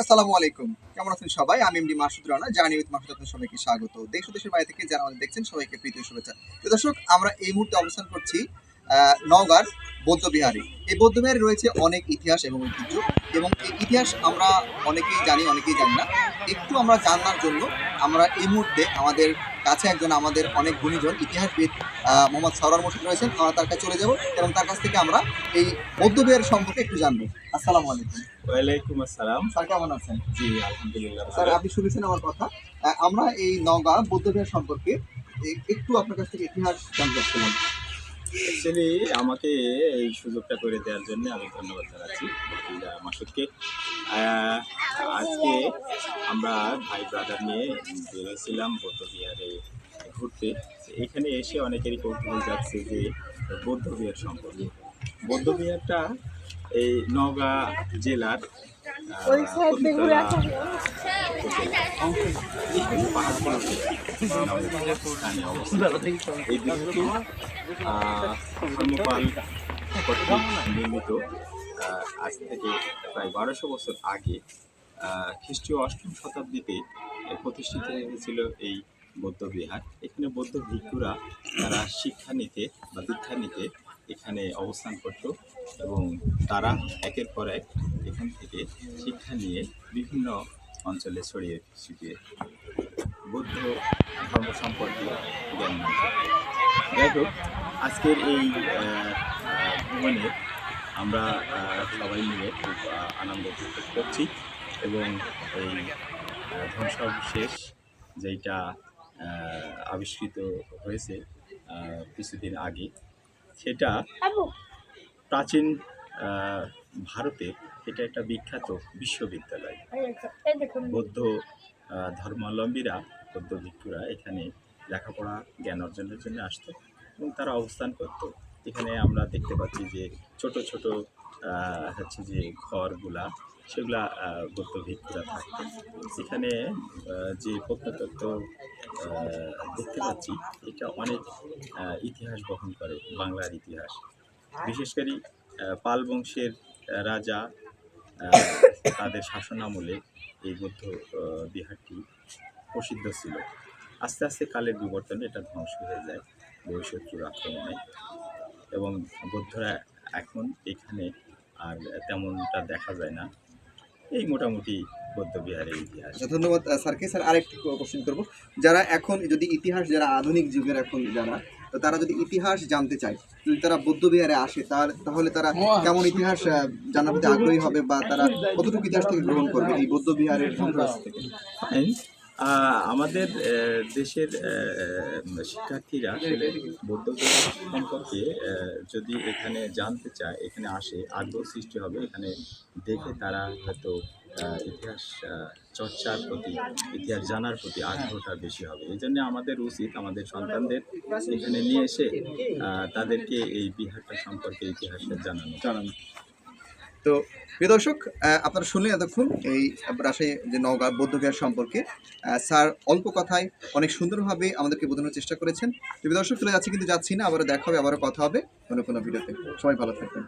আসসালামু আলাইকুম। কেমন আছেন সবাই? আমি MD Masud Rana, journey with Masud আপনাদের সবাইকে স্বাগত। দেশ দেশের বাইরে থেকে যারা আমাদের দেখছেন, সবাইকে প্রীতি শুভেচ্ছা। তো দর্শক, আমরা এই মুহূর্তে অবস্থান করছি নওগাঁর বৌদ্ধবিহারে। এই বৌদ্ধবিহারে রয়েছে অনেক ইতিহাস এবং ঐতিহ্য এবং এই ইতিহাস আমরা অনেকেই জানি অনেকেই জানি না। একটু আমরা জানার জন্য আমরা এই মুহূর্তে আমাদের কাছে একজন আমাদের অনেক গুণীজন ইতিহাসবিদ মোহাম্মদ সরার মোশিদ রয়েছেন আমরা তার কাছে চলে যাব এবং তার কাছ থেকে আমরা এই মধ্যবিহার সম্পর্কে একটু জানব। আসসালামু আলাইকুম। ওয়ালাইকুম আসসালাম। স্যার কেমন আছেন? জি আলহামদুলিল্লাহ স্যার আপনি শুনেছেন আমার কথা। আমরা এই নগা বৌদ্ধবিহার সম্পর্কে একটু আপনার কাছ থেকে ইতিহাস জানতে চাচ্ছিলাম। অ্যাকচুয়ালি আমাকে এই সুযোগটা করে দেওয়ার জন্য আমি ধন্যবাদ জানাচ্ছি মাসুদকে। আজকে আমরা ভাই ব্রাদার নিয়ে বেরোছিলাম বৌদ্ধ বিহারে ঘুরতে। এখানে এসে অনেকেরই কৌতূহল যাচ্ছে যে বৌদ্ধ বিহার সম্পর্কে। বৌদ্ধ বিহারটা এই নওগাঁ জেলার ওই ঘুরে নির্মিত আজ থেকে প্রায় বারোশো বছর আগে খ্রিস্টীয় অষ্টম শতাব্দীতে প্রতিষ্ঠিত হয়েছিল এই বৌদ্ধ বিহার। এখানে বৌদ্ধ ভিক্ষুরা তারা শিক্ষা নিতে বা দীক্ষা নিতে এখানে অবস্থান করত এবং তারা একের পর এক এখান থেকে শিক্ষা নিয়ে বিভিন্ন অঞ্চলে ছড়িয়ে ছিটিয়ে বৌদ্ধ ধর্ম সম্পর্কে জ্ঞান যাই হোক, আজকের এই ভ্রমণে আমরা সবাই মিলে খুব আনন্দ উপভোগ করছি এবং এই ধ্বংসাবশেষ যেটা আবিষ্কৃত হয়েছে কিছুদিন আগে সেটা প্রাচীন ভারতে এটা একটা বিখ্যাত বিশ্ববিদ্যালয়। বৌদ্ধ ধর্মাবলম্বীরা বৌদ্ধ ভিক্ষুরা এখানে লেখাপড়া জ্ঞান অর্জনের জন্য আসতো এবং তারা অবস্থান করত। এখানে আমরা দেখতে পাচ্ছি যে ছোট ছোট হচ্ছে যে ঘরগুলা সেগুলা বৌদ্ধ ভিক্ষুরা থাকতেন। এখানে যে প্রত্নতত্ত্ব দেখতে পাচ্ছি এটা অনেক ইতিহাস বহন করে, বাংলার ইতিহাস। বিশেষ করে পাল বংশের রাজা তাদের শাসনামলে এই বৌদ্ধ বিহারটি প্রসিদ্ধ ছিল। আস্তে আস্তে কালের বিবর্তনে এটা ধ্বংস হয়ে যায় বহিঃশত্রুর আক্রমণে। এবং বৌদ্ধরা এখন এখানে আর তেমনটা দেখা যায় না। এই মোটামুটি বৌদ্ধ বিহারের ইতিহাস আচ্ছা, ধন্যবাদ স্যারকে। স্যার আরেকটি কোশ্চেন করব। যারা এখন যদি ইতিহাস যারা আধুনিক যুগের এখন যারা তো তারা যদি ইতিহাস জানতে চায় যদি তারা বৌদ্ধবিহারে আসে তার তাহলে তারা কেমন ইতিহাস জানার প্রতি আগ্রহী হবে বা তারা কতটুকু ইতিহাস থেকে গ্রহণ করবে এই বৌদ্ধবিহারের থেকে? আমাদের দেশের শিক্ষার্থীরা আসলে বৌদ্ধ সম্পর্কে যদি এখানে জানতে চায় এখানে আসে আগ্রহ সৃষ্টি হবে এখানে দেখে তারা হয়তো ইতিহাস চর্চার প্রতি, ইতিহাস জানার প্রতি আগ্রহটা বেশি হবে। এই জন্য আমাদের উচিত, আমাদের সন্তানদের এখানে নিয়ে এসে তাদেরকে এই বিহারটা সম্পর্কে ইতিহাসটা জানানো। জানানো। তো প্রিয় দর্শক আপনারা শুনলেন এতক্ষণ এই রাজশাহী যে নওগাঁ বৌদ্ধবিহার সম্পর্কে। স্যার অল্প কথায় অনেক সুন্দরভাবে আমাদেরকে বোঝানোর চেষ্টা করেছেন। প্রিয় দর্শক, চলে যাচ্ছি, কিন্তু যাচ্ছি না। আবারও দেখা হবে, আবারও কথা হবে। অন্য কোনো ভিডিওতে। সবাই ভালো থাকবেন।